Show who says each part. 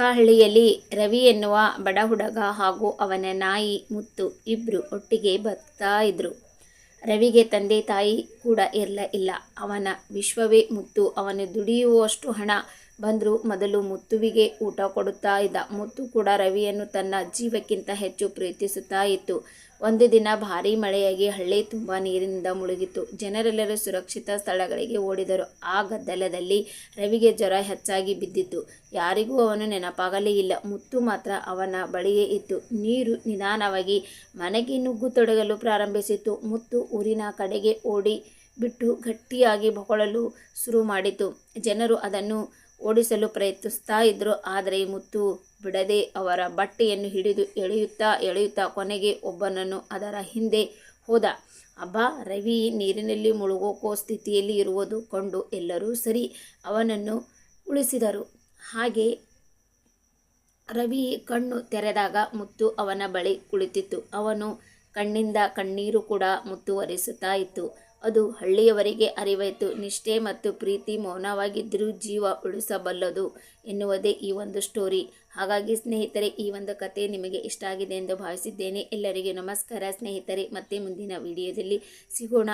Speaker 1: ಹಳ್ಳಿಯಲ್ಲಿ ರವಿ ಎನ್ನುವ ಬಡ ಹುಡುಗ ಹಾಗೂ ಅವನ ನಾಯಿ ಮುತ್ತು ಇಬ್ರು ಒಟ್ಟಿಗೆ ಬರ್ತಾ ಇದ್ರು. ರವಿಗೆ ತಂದೆ ತಾಯಿ ಕೂಡ ಇರಲ, ಇಲ್ಲ. ಅವನ ವಿಶ್ವವೇ ಮುತ್ತು. ಅವನು ದುಡಿಯುವಷ್ಟು ಹಣ ಬಂದರೂ. ಮೊದಲು ಮುತ್ತುವಿಗೆ ಊಟ ಕೊಡುತ್ತಾ ಇದ್ದ. ಮುತ್ತು ಕೂಡ ರವಿಯನ್ನು ತನ್ನ ಜೀವಕ್ಕಿಂತ ಹೆಚ್ಚು ಪ್ರೀತಿಸುತ್ತಾ ಇತ್ತು. ಒಂದು ದಿನ ಭಾರೀ ಮಳೆಯಾಗಿ ಹಳ್ಳಿ ತುಂಬ ನೀರಿನಿಂದ ಮುಳುಗಿತ್ತು. ಜನರೆಲ್ಲರೂ ಸುರಕ್ಷಿತ ಸ್ಥಳಗಳಿಗೆ ಓಡಿದರು. ಆ ಗದ್ದಲದಲ್ಲಿ ರವಿಗೆ ಜ್ವರ ಹೆಚ್ಚಾಗಿ ಬಿದ್ದಿತ್ತು. ಯಾರಿಗೂ ಅವನು ನೆನಪಾಗಲೇ ಇಲ್ಲ. ಮುತ್ತು ಮಾತ್ರ ಅವನ ಬಳಿಯೇ ಇತ್ತು. ನೀರು ನಿಧಾನವಾಗಿ ಮನೆಗೆ ನುಗ್ಗತೊಡಗಲು ಪ್ರಾರಂಭಿಸಿತು ಮುತ್ತು ಊರಿನ ಕಡೆಗೆ ಓಡಿ ಬಿಟ್ಟು ಗಟ್ಟಿಯಾಗಿ ಬೊಗಳಲು ಶುರು ಮಾಡಿತು. ಜನರು ಅದನ್ನು ಓಡಿಸಲು ಪ್ರಯತ್ನಿಸ್ತಾ ಇದ್ರು. ಆದರೆ ಮುತ್ತು ಬಿಡದೆ ಅವರ ಬಟ್ಟೆಯನ್ನು ಹಿಡಿದು ಎಳೆಯುತ್ತಾ ಎಳೆಯುತ್ತಾ ಕೊನೆಗೆ ಒಬ್ಬನನ್ನು ಅದರ ಹಿಂದೆ ಹೋದ. ಅಬ್ಬ, ರವಿ ನೀರಿನಲ್ಲಿ ಮುಳುಗೋಕೋ ಸ್ಥಿತಿಯಲ್ಲಿ ಇರುವುದು ಕಂಡು ಎಲ್ಲರೂ ಸರಿ ಅವನನ್ನು ಉಳಿಸಿದರು. ಹಾಗೆ ರವಿ ಕಣ್ಣು ತೆರೆದಾಗ ಮುತ್ತು ಅವನ ಬಳಿ ಕುಳಿತಿತ್ತು. ಅವನು ಕಣ್ಣಿಂದ ಕಣ್ಣೀರು ಕೂಡ ಮುತ್ತುವರಿಸುತ್ತಾ ಇತ್ತು. ಅದು ಹಳ್ಳಿಯವರಿಗೆ ಅರಿವಾಯಿತು. ನಿಷ್ಠೆ ಮತ್ತು ಪ್ರೀತಿ ಮೌನವಾಗಿದ್ದರೂ ಜೀವ ಉಳಿಸಬಲ್ಲದು ಎನ್ನುವುದೇ ಈ ಒಂದು ಸ್ಟೋರಿ ಹಾಗಾಗಿ ಸ್ನೇಹಿತರೆ, ಈ ಒಂದು ಕತೆ ನಿಮಗೆ ಇಷ್ಟ ಆಗಿದೆ ಎಂದು ಭಾವಿಸಿದ್ದೇನೆ. ಎಲ್ಲರಿಗೂ ನಮಸ್ಕಾರ. ಸ್ನೇಹಿತರೆ, ಮತ್ತೆ ಮುಂದಿನ ವಿಡಿಯೋದಲ್ಲಿ ಸಿಗೋಣ.